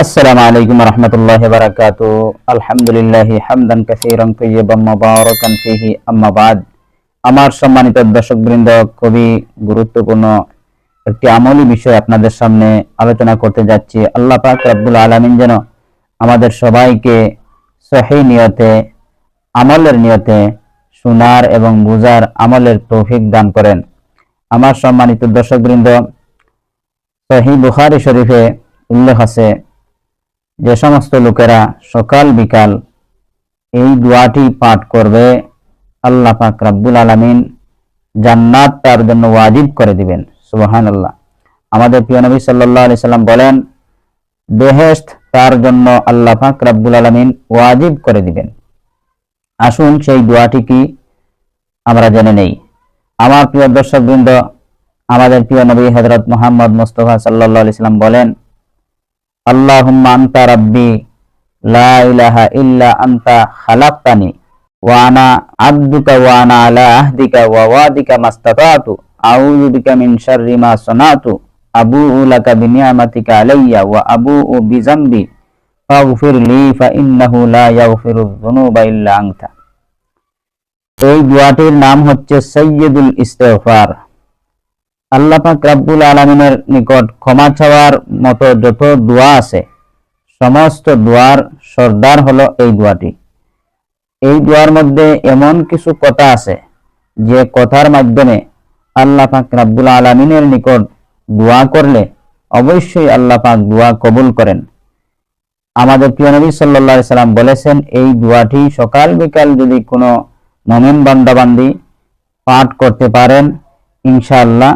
السلام عليكم ورحمة الله وبركاته الحمد لله حمدا كثيرا طيبا مباركا فيه أما بعد আমার সম্মানিত দর্শক বৃন্দ খুবই গুরুত্বপূর্ণ একটি আমলি বিষয় আপনাদের সামনে আলোচনা করতে যাচ্ছি আল্লাহ পাক রব্বুল আলামিন যেন আমাদের সবাইকে সহি নিয়তে আমলের নিয়তে শোনার এবং বুজার আমলের তৌফিক দান করেন আমার সম্মানিত দর্শক বৃন্দ সহি বুখারি শরীফে উল্লেখ আছে যে সমস্ত লোকেরা সকাল বিকাল এই দোয়াটি পাঠ করবে, আল্লাহ পাক রাব্বুল আলামিন জান্নাত তার জন্য ওয়াজিব করে দিবেন সুবহান আল্লাহ আমাদের প্রিয় নবী সাল্লাল্লাহু আলাইহি সাল্লাম বলেন, বেহেশত তার জন্য আল্লাহ পাক রাব্বুল আলামিন ওয়াজিব করে দিবেন। আসুন সেই দোয়াটি কি আমরা জেনে নেই। আমার প্রিয় দর্শক বৃন্দ আমাদের প্রিয় নবী হযরত মোহাম্মদ মুস্তাফা সাল্লাল্লাহু আলাইহি সাল্লাম বলেন আল্লাহুম্মা আনতা রাব্বি, লা ইলাহা ইল্লা আনতা খালাকতানি, ওয়া আনা আবদুকা ওয়া আনা আলা আহদিকা ওয়া ওয়াদিকা মাস্তাতাতু, আউযু বিকা মিন শাররি মা সানাতু, আবুউ লাকা বিনিআমাতিকা আলাইয়া ওয়া আবুউ বিযামবি, ফাগফির লি ফাইন্নাহু লা ইয়াগফিরুয যুনুবা ইল্লা আনতা। এই দোয়াটির নাম হচ্ছে সৈয়দুল ইস্তেগফার। আল্লাহ পাক রাব্বুল আলামিনের নিকট ক্ষমা চাওয়ার মতো যত দোয়া আছে, সমস্ত দোয়ার সর্দার হলো এই দোয়াটি। এই দোয়ার মধ্যে এমন কিছু কথা আছে, যে কথার মাধ্যমে আল্লাহ পাক রাব্বুল আলামিনের নিকট দোয়া করলে অবশ্যই আল্লাহ পাক দোয়া কবুল করেন। আমাদের প্রিয় নবী আলাইহি সাল্লাম বলেছেন, এই দোয়াটি সকাল বিকাল যদি কোনো মুমিন বান্দাবান্দি পাঠ করতে পারেন, ইনশাআল্লাহ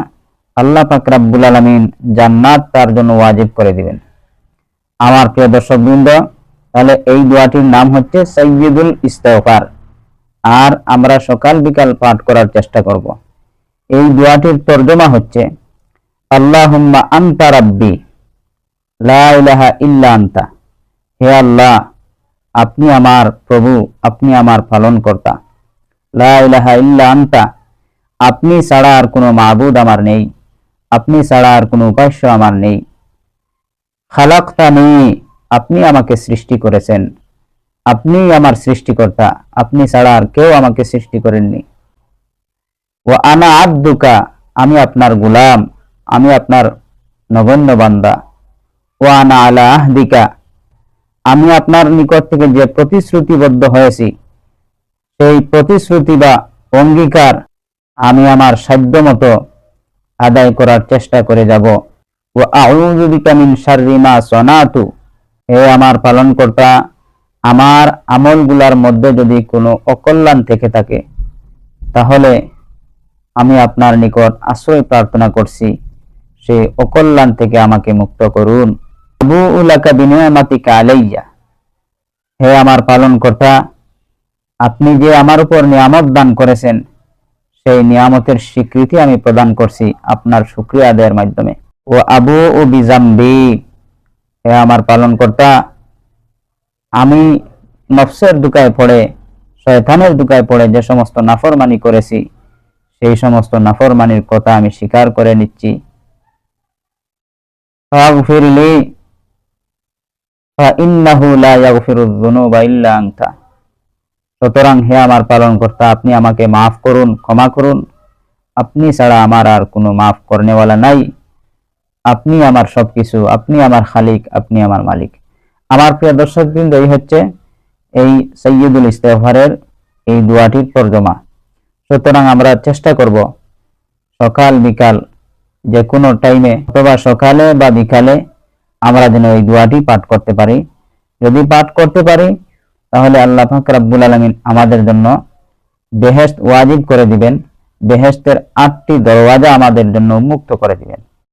আল্লাহ পাক রাব্বুল আলামিন জান্নাত তার জন্য ওয়াজিব করে দিবেন। আমার প্রিয় দর্শক বৃন্দ, তাহলে এই দোয়াটির নাম হচ্ছে সাইয়্যিদুল ইস্তেগফার। আর আমরা সকাল বিকাল পাঠ করার চেষ্টা করব। এই দোয়াটির তর্জমা হচ্ছে, আল্লাহুম্মা আনতা রাব্বি, লা ইলাহা ইল্লা আনতা। হে আল্লাহ, আপনি আমার প্রভু, আপনি আমার পালনকর্তা। লা ইলাহা ইল্লা আনতা, আপনি ছাড়া আর কোনো মাবুদ আমার নেই। আপনি ছাড়া আর কোনো উপাস্য আমার নেই। খালাক্তানি, আপনি আমাকে সৃষ্টি করেছেন। আপনি আমার সৃষ্টিকর্তা, আপনি ছাড়া আর কেউ আমাকে সৃষ্টি করেননি। ও আনা আব্দুকা, আমি আপনার গুলাম, আমি আপনার নগণ্য বান্দা। ও আনা আলা আহদিকা, আমি আপনার নিকট থেকে যে প্রতিশ্রুতিবদ্ধ হয়েছি, সেই প্রতিশ্রুতি বা অঙ্গীকার আমি আমার সাধ্য মতো আদায় করার চেষ্টা করে যাব। ও আউযু বিকা মিন শাররি মা সনাতু। হে আমার পালনকর্তা, আমার আমলগুলার মধ্যে যদি কোনো অকল্যাণ থেকে থাকে, তাহলে আমি আপনার নিকট আশ্রয় প্রার্থনা করছি। সেই অকল্যাণ থেকে আমাকে মুক্ত করুন। আবু উলাকা বিনিয়ামাতিকা আলাইয়া। হে আমার পালনকর্তা, আপনি যে আমার উপর নিয়ামত দান করেছেন সেই নিয়ামতের স্বীকৃতি আমি প্রদান করছি আপনার শুক্রিয়া আদায়ের মাধ্যমে। ও আবু ও বিজাম্বি, হে আমার পালনকর্তা, আমি নফসের দুকায় পড়ে, শয়তানের দুকায় পড়ে যে সমস্ত নাফরমানি করেছি, সেই সমস্ত নাফরমানির কথা আমি স্বীকার করে নিচ্ছি। ফাগফিরলি, ফাইন্নাহু লা ইয়াগফিরুয যুনুবা ইল্লা আনতা। সুতরাং হে আমার পালনকর্তা, আপনি আমাকে মাফ করুন, ক্ষমা করুন। আপনি ছাড়া আমার আর কোনো মাফ করনেওয়ালা নাই। আপনি আমার সবকিছু, আপনি আমার খালিক, আপনি আমার মালিক। আমার প্রিয় দর্শক বৃন্দ এই হচ্ছে এই সৈয়দুল ইস্তেফারের এই দোয়াটির তর্জমা। সুতরাং আমরা চেষ্টা করব সকাল বিকাল, যে কোনো টাইমে অথবা সকালে বা বিকালে আমরা যেন এই দোয়াটি পাঠ করতে পারি। যদি পাঠ করতে পারি তাহলে আল্লাহ ফাকরাবুল আলমিন আমাদের জন্য বেহেস্ত ওয়াজিব করে দিবেন। বেহেস্তের আটটি দরওয়াজা আমাদের জন্য মুক্ত করে দিবেন।